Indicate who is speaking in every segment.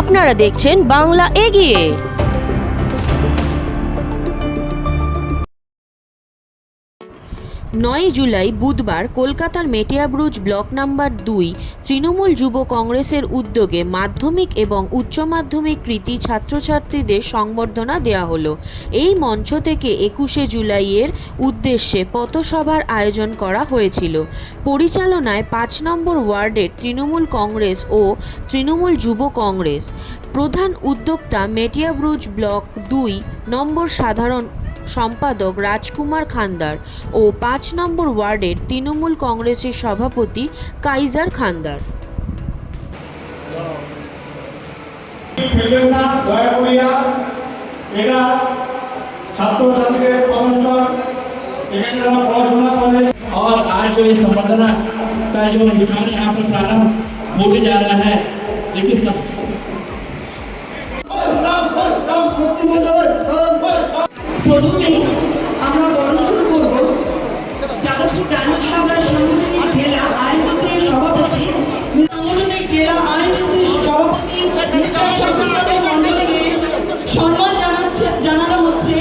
Speaker 1: আপনারা দেখছেন বাংলা এগিয়ে। নয় জুলাই বুধবার কলকাতার মেটিয়াব্রুজ ব্লক নাম্বার দুই তৃণমূল যুব কংগ্রেসের উদ্যোগে মাধ্যমিক এবং উচ্চ মাধ্যমিক কৃতি ছাত্রছাত্রীদের সংবর্ধনা দেওয়া হলো। এই মঞ্চ থেকে একুশে জুলাইয়ের উদ্দেশ্যে পথসভার আয়োজন করা হয়েছিল। পরিচালনায় পাঁচ নম্বর ওয়ার্ডের তৃণমূল কংগ্রেস ও তৃণমূল যুব কংগ্রেস। প্রধান উদ্যোক্তা মেটিয়াব্রুজ ব্লক দুই নম্বর সাধারণ সম্পাদক রাজকুমার খান্দার ও পাঁচ নম্বর ওয়ার্ডের তৃণমূল কংগ্রেসের সভাপতি কাইজার খান্দার
Speaker 2: ফেলবেন না দয়া করিয়া এটা ছাত্রছাত্রীদের অনুষ্ঠান এখানে যারা পড়াশোনা করে
Speaker 3: और आज जो ये संवर्धना का जो अनुष्ठान यहाँ पर प्रारंभ होने जा रहा है देखिए सब
Speaker 4: প্রথমেই আমরা বরণ শুরু করব। যাদবপুর ডায়মন্ড হাবড়া সাংগঠনিক জেলা আইনজীবীর সভাপতি সাংগঠনিক জেলা আইনজীবীর সভাপতি মিস্টার সত্যব্রত মণ্ডলকে সম্মান জানাচ্ছে জানানো হচ্ছে।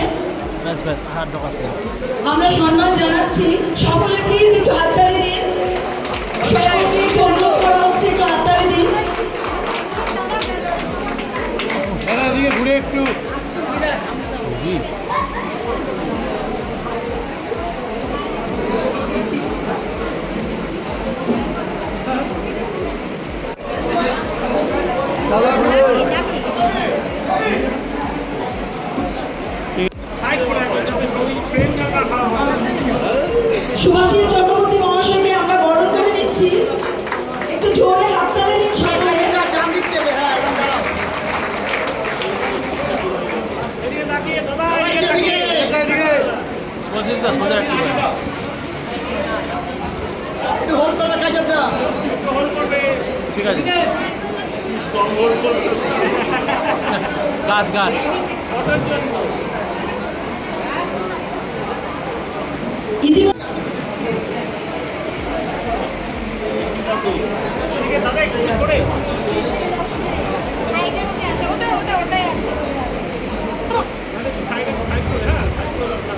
Speaker 4: আমরা সম্মান জানাচ্ছি। সকলে প্লিজ একটু হাততালি দিন।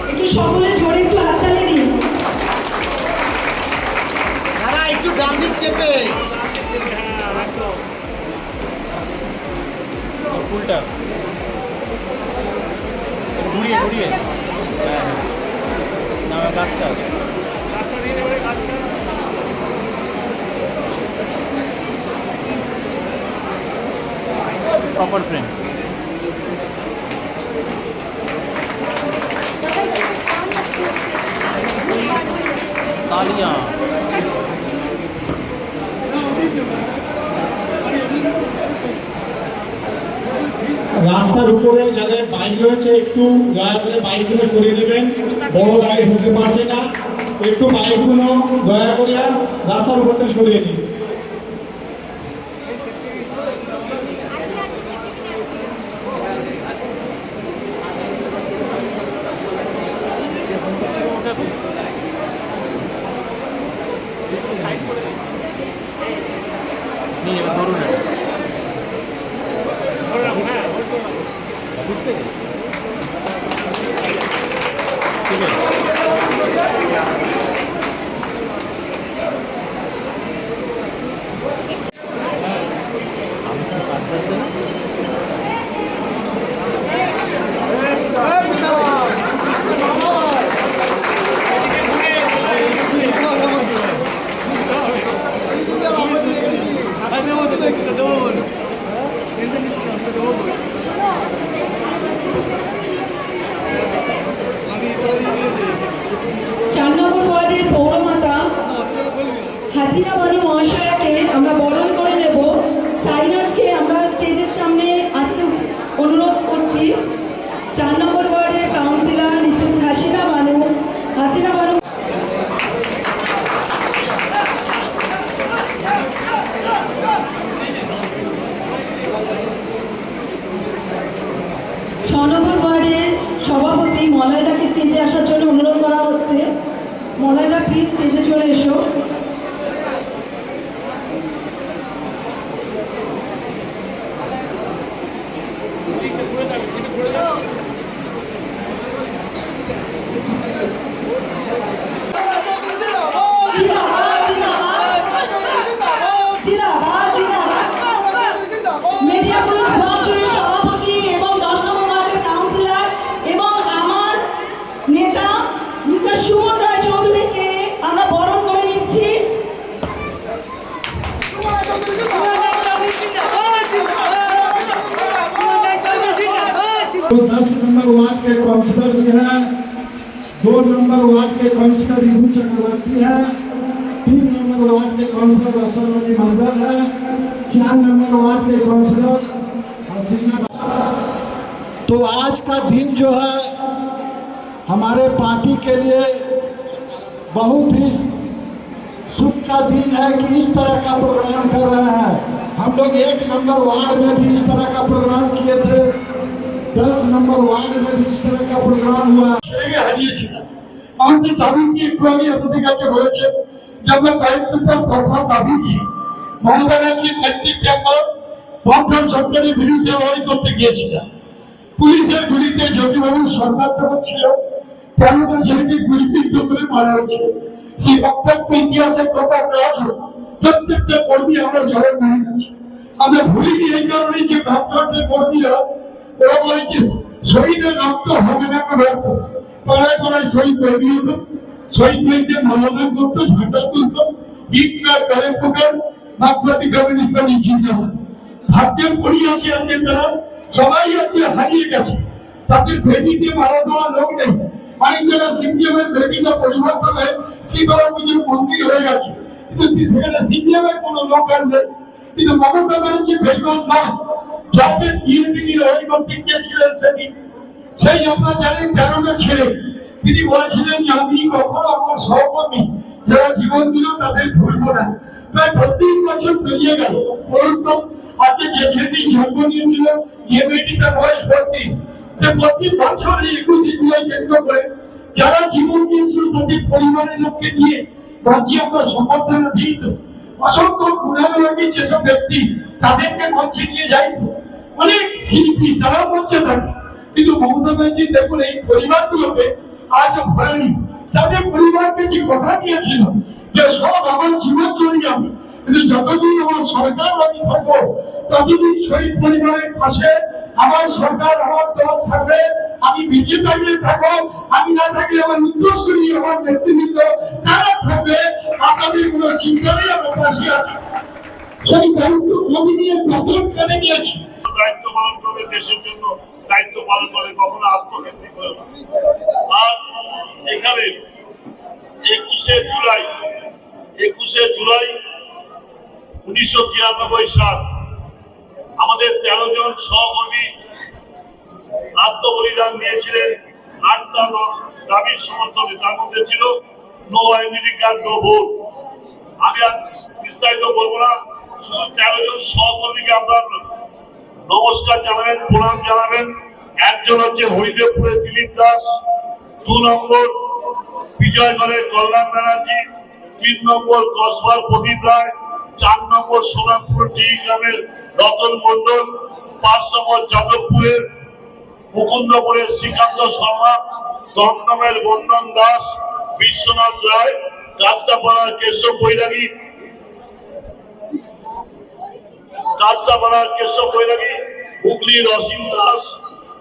Speaker 4: একটু সকলে জোরে একটু হাততালি দিন।
Speaker 5: দাদা একটু ডান দিক চেপে।
Speaker 6: ফুলটা। ঘুরিয়ে ঘুরিয়ে। হ্যাঁ হ্যাঁ। না গাছটা প্রপার ফ্রেম। তালিয়া
Speaker 2: রাস্তার উপরে যাদের বাইক রয়েছে, একটু দয়া করে বাইকগুলো সরিয়ে নেবেন। বড় গাড়ি ঢুকতে পারছে না। একটু বাইকগুলো দয়া করে রাস্তার উপর থেকে সরিয়ে নিন
Speaker 6: নিয়ে যাবে ধরুন এটা। বুঝতে গেলে ঠিক আছে আমি কি কাজ যাচ্ছে না
Speaker 4: চার নম্বর ওয়ার্ডের পৌরমাতা হাসিনা বানু মহাশয়াকে আমরা বরণ
Speaker 2: तो दस नंबर वार्ड के काउंसलर भी हैं, दो नंबर वार्ड के काउंसलर रिहू चक्रवर्ती है, तीन नंबर वार्ड के काउंसलर असर अली मंडल है, चार नंबर वार्ड के काउंसलर हसीना तो आज का दिन जो है, हमारे पार्टी के लिए बहुत ही सुख का दिन है कि इस तरह का प्रोग्राम कर रहे हैं। हम लोग एक नंबर वार्ड में भी इस तरह का प्रोग्राम किए थे। दस नंबर वार्ड में भी इस तरह का प्रोग्राम हुआ
Speaker 7: ছেলেকে হারিয়েছিলাম আমাদের দাবি কি একটু আমি আপনাদের কাছে রয়েছে যে আমরা কয়েকটার দফা দাবি নিয়ে মমতা ব্যানার্জির নেতৃত্বে আমরা বামফ্রন্ট সরকারের বিরুদ্ধে লড়াই করতে গিয়েছিলাম পুলিশের গুলিতে জ্যোতিবাবু সরকার তখন ছিল তেরোটা ছেলেকে গুলিবিদ্ধ করে মারা হয়েছে সেই রক্তাক্ত ইতিহাসের কথা আমরা আজও প্রত্যেকটা কর্মী আমরা জড়ো নিয়ে যাচ্ছি আমরা ভুলিনি এই কারণে যে বামফ্রন্টের কর্মীরা ওরা বলে শহীদের রক্ত হবে না রক্ত পাড়ায় পাড়ায় শহীদ করে দিত শহীদ মেয়েদের মানবদান করতো ঝাঁটা তুলতো ইটরা গায়ে ফোকার মাকলাতি কমিউনিস্ট পার্টি জিতে হয় ভাগ্যের পরিহাসে আজকে তারা, সবাই আজকে হারিয়ে গেছে। তাদের ভেদিতে মারা দেওয়ার লোক নেই। অনেক জায়গায় সিপিএমের ভেদিটা পরিবর্তন হয়ে শীতলা পুজোর মন্দির হয়ে গেছে। কিন্তু সেখানে সিপিএমের কোনো লোক আর নেই। কিন্তু মমতা ব্যানার্জি ভেটন নয়। যাদের বিয়ে তিনি লড়াই করতে গিয়েছিলেন সেদিন সেই আপনারা জানেন তেরোটা ছেলে। তিনি বলেছিলেন, আমি কখনো আমার সহকর্মী যারা জীবন দিল তাদের ভুলবো না। প্রায় বত্রিশ বছর পেরিয়ে গেল। আজকে যে ছেলেটি জন্ম নিয়েছিল তার বয়স বত্রিশ। যে প্রতি বছর এই একুশে জুলাই কেন্দ্র করে যারা জীবন দিয়েছিল তাদের পরিবারের লোককে নিয়ে রাজ্যে আমরা অসংখ্য গুণানুরাগী যেসব ব্যক্তি তাদেরকে মঞ্চে নিয়ে যাই তো অনেক শিল্পী তারাও মঞ্চে থাকে। কিন্তু মমতা ব্যানার্জি দেখুন, এই পরিবারগুলোকে আজও ভরেনি তাদের পরিবারকে যে কথা দিয়েছিল? যে সব আমার জীবন চলে যাবে। কিন্তু যতদিন আমার সরকার আমি থাকব, ততদিন শহীদ পরিবারের পাশে আমার সরকার, আমার দল থাকবে। আমি থাকলে থাকব, আমি না থাকলে আমার উত্তরসূরি, আমার নেতৃবৃন্দ তারা থাকবে। আপনাদের কোনো চিন্তা আমার পাশে আছে। সেই দায়িত্ব আমি নিয়ে প্রথম কানে নিয়েছি।
Speaker 8: দায়িত্ব পালন করবে দেশের জন্য, দায়িত্ব পালন করে কখনো আত্মকেন্দ্রিক হয়ে আর এখানে একুশে জুলাই একুশে জুলাই উনিশশো তিরানব্বই সাল আমাদের তেরো জন সহকর্মী আত্মবলিদান দিয়েছিলেন। আটটা দ- দাবির সমর্থনে, তার মধ্যে ছিল নো আইডেন্টি কার্ড আমি আর বিস্তারিত বলব না। তেরো জন সহকর্মীকে আপনার নমস্কার জানাবেন, প্রণাম জানাবেন। একজন হচ্ছে হরিদেবপুরের দিলীপ দাস, দু নম্বর বিজয়গড়ের কল্যাণ ব্যানার্জি, তিন নম্বর কসবার প্রদীপ রায়, চার নম্বর সোনারপুর ডি গ্রামের রতন মন্ডল পাঁচ নম্বর যাদবপুরের মুকুন্দপুরের শ্রীকান্ত শর্মা, দমদমের বন্দন দাস, বিশ্বনাথ রায় কাস্তাপাড়ার কেশব বৈরাগী কাঁচাপাড়ার কেশব বৈরাগী হুগলির অসীম দাস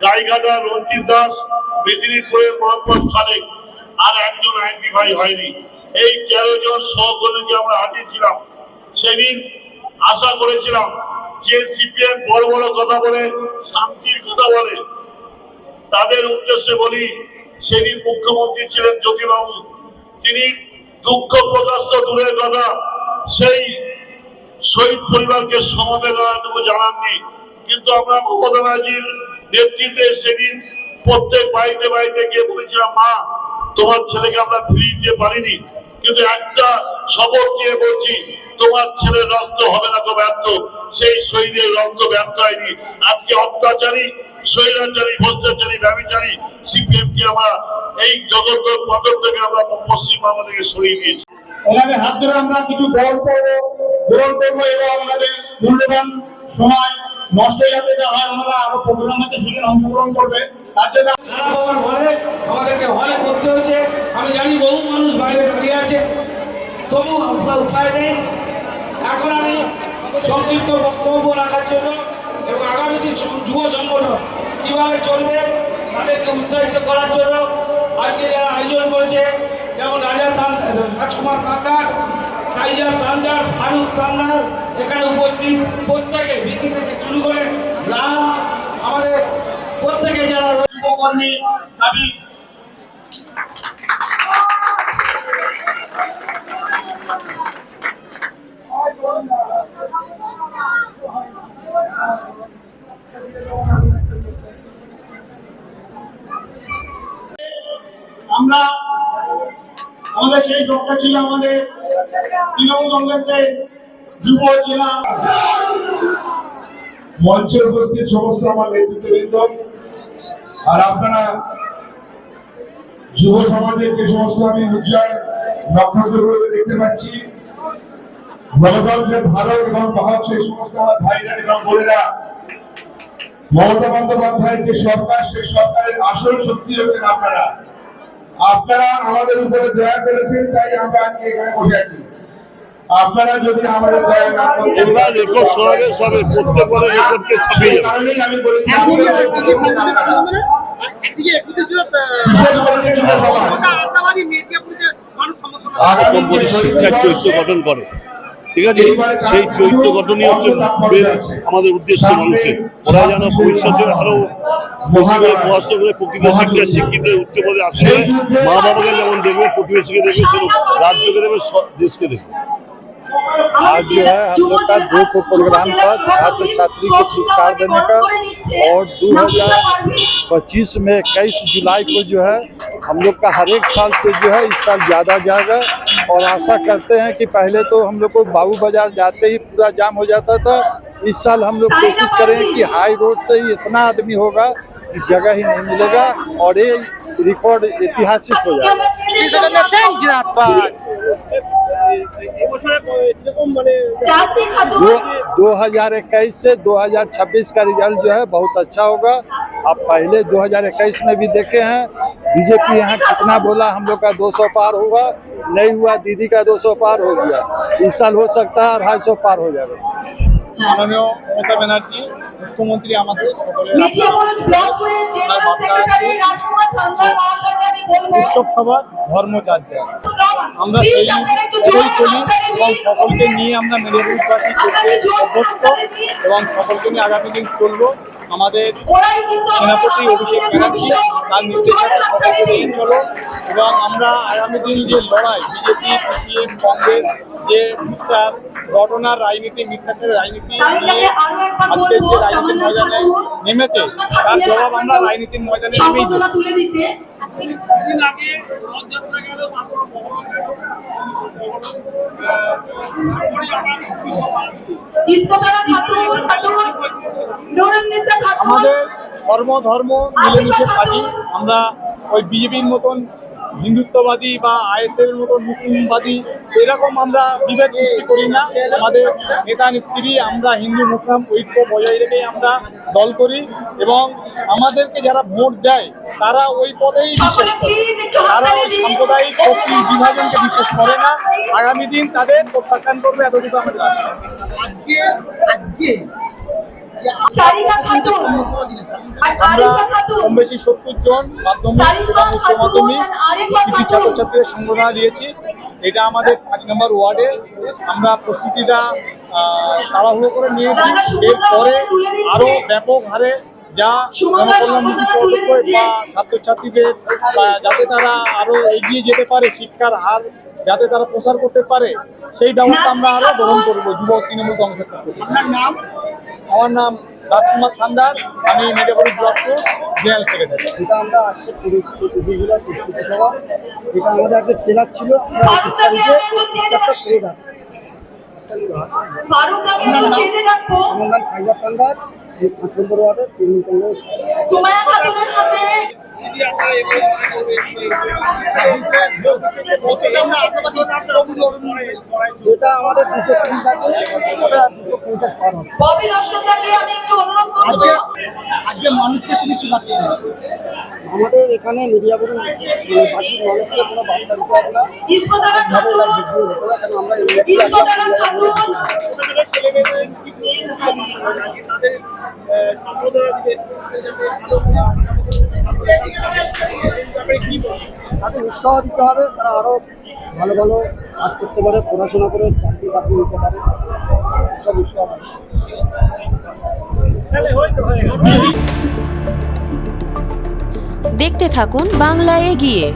Speaker 8: গাইঘাটার রঞ্জিত দাস, মেদিনীপুরের মোহাম্মদ খালেক আর একজন আইনজীবী ভাই হয়নি। এই তেরো জন সহকর্মীকে আমরা হারিয়েছিলাম। সেদিন আশা করেছিলাম যে সিপিএম বড় বড় কথা বলে, শান্তির কথা বলে, তাদের উদ্দেশ্যে বলি, সেদিন মুখ্যমন্ত্রী ছিলেন জ্যোতিবাবু। তিনি দুঃখ প্রকাশ দূরের কথা, সেই শহীদ পরিবারকে সমবেদনাটুকু জানাননি। কিন্তু আমরা মমতা নেতৃত্বে সেদিন প্রত্যেক বাড়িতে বাড়িতে গিয়ে বলেছিলাম, মা, তোমার ছেলেকে আমরা ফিরিয়ে দিতে পারিনি। কিন্তু একটা শপথ দিয়ে বলছি, তোমার ছেলের রক্ত হবে না তো ব্যর্থ। সেই শহীদের রক্ত ব্যর্থ হয়নি। আজকে অত্যাচারী, স্বৈরাচারী, ভ্রষ্টাচারী ব্যবচারী সিপিএম কে আমরা এই জগৎ পদক থেকে আমরা পশ্চিম বাংলা থেকে সরিয়ে দিয়েছি।
Speaker 2: ওনাদের হাত ধরে আমরা কিছু গল্প গ্রহণ করব এবং ওনাদের মূল্যবান সময়
Speaker 9: নষ্ট যাবে না হয় ওনারা আরও প্রোগ্রাম আছে সেখানে অংশগ্রহণ করবে। তার জন্য
Speaker 10: খারাপ হওয়ার ফলে আমাদেরকে হলে করতে হচ্ছে। আমি জানি বহু মানুষ বাইরে দাঁড়িয়ে আছে। তবু আপনার উপায় নেই। এখন আমি সংক্ষিপ্ত বক্তব্য রাখার জন্য এবং আগামী দিন যুব সংগঠন কীভাবে চলবে তাদেরকে উৎসাহিত করার জন্য আজকে যারা আয়োজন করেছে, যেমন রাজা রাজকুমার তান্দার কাইজা তান্দার ফারুক তান্দার এখানে উপস্থিত। প্রত্যেকে বিধি থেকে শুরু করে আমাদের প্রত্যেকে যারা
Speaker 9: যুবকর্মী সাবিক আমরা আমাদের সেই ডক্টর ছিল আমাদের তৃণমূল কংগ্রেসের যুব জেলা মঞ্চে উপস্থিত সমস্ত আমার যুব সমাজের যে সমস্ত আমি উজ্জ্বল দেখতে পাচ্ছি গণতন্ত্রের এবং সেই সমস্ত আমার ভাইরা এবং বোনেরা, মমতা বন্দ্যোপাধ্যায়ের যে সরকার, সেই সরকারের আসল শক্তি হচ্ছেন আপনারা। আপনারা আমাদের উপরে দয়া করেছেন তাই আমরা আজকে এখানে বসে আছি। আপনারা যদি আমাদের দয়া না করতেন
Speaker 8: এবার রেকর্ড সমাবেশ হবে প্রত্যেক বলে রেকর্ডকে ছাপিয়ে যাবে।
Speaker 9: কারণেই আমি বলি
Speaker 8: শিক্ষার চরিত্র গঠন করে। ঠিক আছে? সেই চরিত্র গঠনই হচ্ছে আমাদের উদ্দেশ্য মানুষের। ওরা যেন ভবিষ্যতে আরও বেশি করে পড়াশোনা করে প্রকৃত শিক্ষা শিক্ষিত উচ্চ পদে আসবে মা বাবাকে যেমন দেখবে প্রতিবেশীকে দেখবে সেরকম রাজ্যকে দেখবে স- দেশকে দেখবে
Speaker 2: आज जो है हम लोग का दो प्रोग्राम था छात्र छात्री को पुरस्कार देने का और 2025 में 21 जुलाई को जो है हम लोग का हर एक साल से जो है इस साल ज़्यादा जाएगा और आशा करते हैं कि पहले तो हम लोग को बाबू बाजार जाते ही पूरा जाम हो जाता था इस साल हम लोग कोशिश करेंगे कि हाई रोड से ही इतना आदमी होगा कि जगह ही नहीं मिलेगा और ये रिकॉर्ड ऐतिहासिक हो जाएगा। दो हज़ार इक्कीस से 2026 का रिज़ल्ट जो है बहुत अच्छा होगा। आप पहले 2021 में भी देखे हैं। बीजेपी यहाँ कितना बोला हम लोग का 200 पार होगा। नहीं हुआ, दीदी का 200 पार हो गया। इस साल हो सकता है अढ़ाई पार हो जाएगा।
Speaker 10: মাননীয় মমতা ব্যানার্জি মুখ্যমন্ত্রী আমাদের সকলের
Speaker 2: হয়ে
Speaker 10: উৎসব সভা ধর্মচার্য আমরা সেই
Speaker 2: একটু
Speaker 10: চলি এবং সকলকে নিয়ে আমরা মেদিনীপুরবাসী চলতে অভ্যস্ত এবং সকলকে নিয়ে আগামী দিন চলবো। আমাদের সেনাপতি অভিষেক ব্যানার্জি তার নির্দেশে সকলকে নিয়ে চলো এবং আমরা আগামী দিন যে লড়াই বিজেপি সিপিএম কংগ্রেস যে মিথ্যার ঘটনার রাজনীতি মিথ্যাচারের রাজনীতি নিয়ে আজকের যে রাজনীতির ময়দানে নেমেছে তার জবাব আমরা রাজনীতির ময়দানে নেমেই আগে রথযাত্রা গেল তারপর আমাদের ধর্ম ধর্ম মিলেমিশে থাকি। আমরা ওই বিজেপির মতন হিন্দুত্ববাদী বা আইএসএল মতন মুসলিমবাদী এরকম আমরা বিভেদ সৃষ্টি করি না। আমাদের নেতা নেত্রী আমরা হিন্দু মুসলিম ঐক্য বজায় রেখে আমরা দল করি এবং আমাদেরকে যারা ভোট দেয় তারা ওই পদেই বিশ্বাস করে। তারা ওই সাম্প্রদায়িক শক্তির বিভাজনকে বিশ্বাস করে না। আগামী দিন তাদের প্রত্যাখ্যান করবে এতটুকু আমাদের
Speaker 5: আজকে আজকে
Speaker 10: কম বেশি সত্তর জন মাধ্যমিক এবং উচ্চ মাধ্যমিক। ছাত্রছাত্রীদের সংবর্ধনা দিয়েছি। এটা আমাদের পাঁচ নম্বর ওয়ার্ডে। আমরা প্রস্তুতিটা তাড়াহুড়ো করে নিয়েছি। এরপরে
Speaker 2: আমাকে
Speaker 10: আরও ব্যাপক হারে যা ছাত্রছাত্রীদের বা যাতে তারা আরও এগিয়ে যেতে পারে শিক্ষার হার যাতে তারা প্রসার করতে পারে সেই ব্যবস্থা আমরা আরও গ্রহণ করব যুব তৃণমূল।
Speaker 5: আপনার নাম?
Speaker 10: আমার নাম রাজকুমার খান্দার আমি মেদিনীপুর ব্লক জেনারেল সেক্রেটারি।
Speaker 11: এটা আমরা আজকে প্রতিযোগিতার প্রস্তুতি সভা এটা আমাদের আজকে প্লেনার ছিল আমরা চারটা করে দেন নাম? তান্দার
Speaker 2: সুমায়া খাতুনের হাতে
Speaker 5: সবুজ অরণ্য
Speaker 11: যেটা আমাদের দুশো ত্রিশ আছে ওটা দুশো পঞ্চাশ পার হবে।
Speaker 5: আজকে আজকে মানুষকে তুমি কি বার্তা দেবে
Speaker 11: আমাদের এখানে মিডিয়া বলুন মানুষকে কোনো বার্তা দিতে হবে না। আমরা তাদের উৎসাহ দিতে হবে, তারা আরও ভালো ভালো কাজ করতে পারে, পড়াশোনা করে চাকরি বাকরি নিতে পারে। সব উৎসাহ
Speaker 1: দেখতে থাকুন বাংলা এগিয়ে।